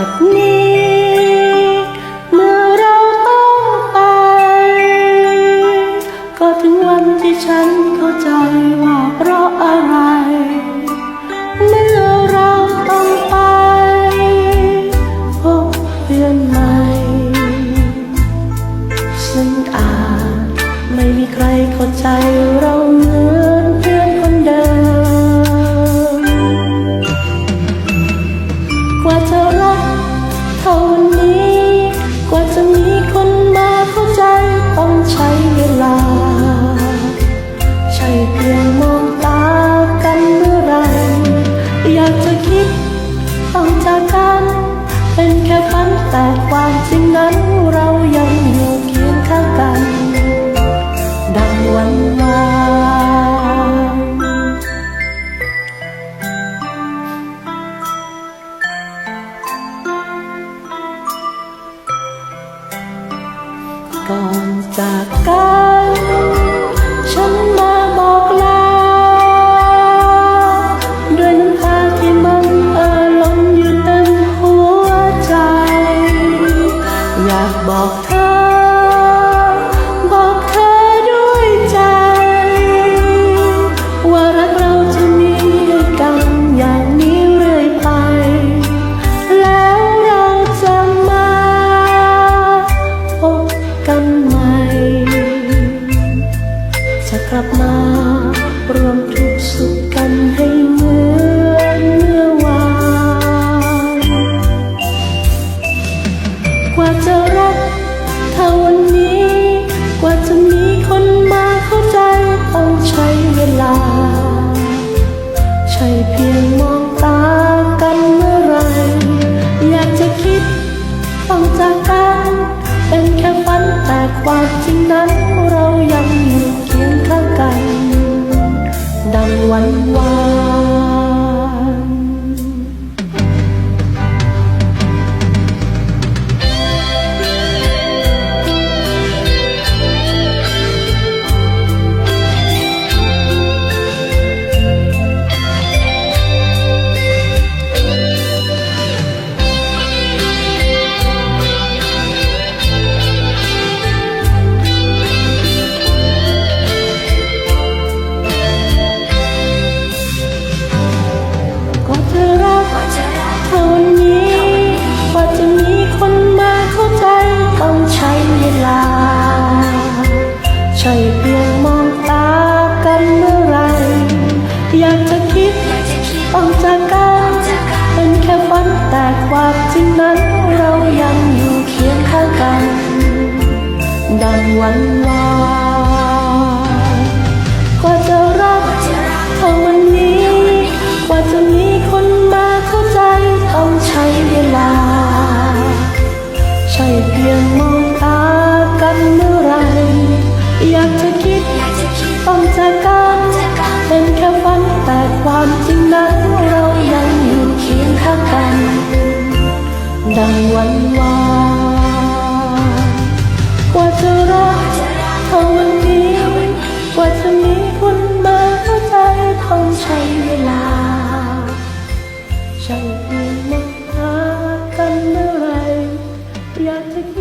ัดนี้ เมื่อเราต้องไป ก็ถึงวันที่ฉันเข้าใจว่าเพราะอะไร เมื่อเราต้องไป พบเพื่อนใหม่ คิดต้องจากกัน เป็นแค่ฝันแต่ความจริงนั้นเรายังอยู่เคียงข้างกัน ดังวันวานก่อนจากกัน อยากบอกเธอ บอกเธอด้วยใจ ว่ารักเราจะมีกันอย่างนี้เรื่อยไป แล้วเราจะมาพบกันใหม่ จะกลับมารวม ความจริงนั้นเรายังอยู่เคียงข้างกัน ดังวันวาน ช่เพียงมองตากันเมื่อไร อยากจะคิดต้องจากกันเป็นแค่ฝันแต่ความจริงนั้นเรายังอยู่เคียงข้างกัน ดังวันวานกว่าจะรักเท่าวันนี้ กว่าจะมีคนมาเข้าใจต้องใช้เวลา ใช่เพียงมองตากันเมื่อ อนวันวานกว่าจะรักเอวันนี้ กว่าจะมีคนมาเข้าใจต้องใช้เวลาช่างมีมาหากันเมื่อไรอยากจะ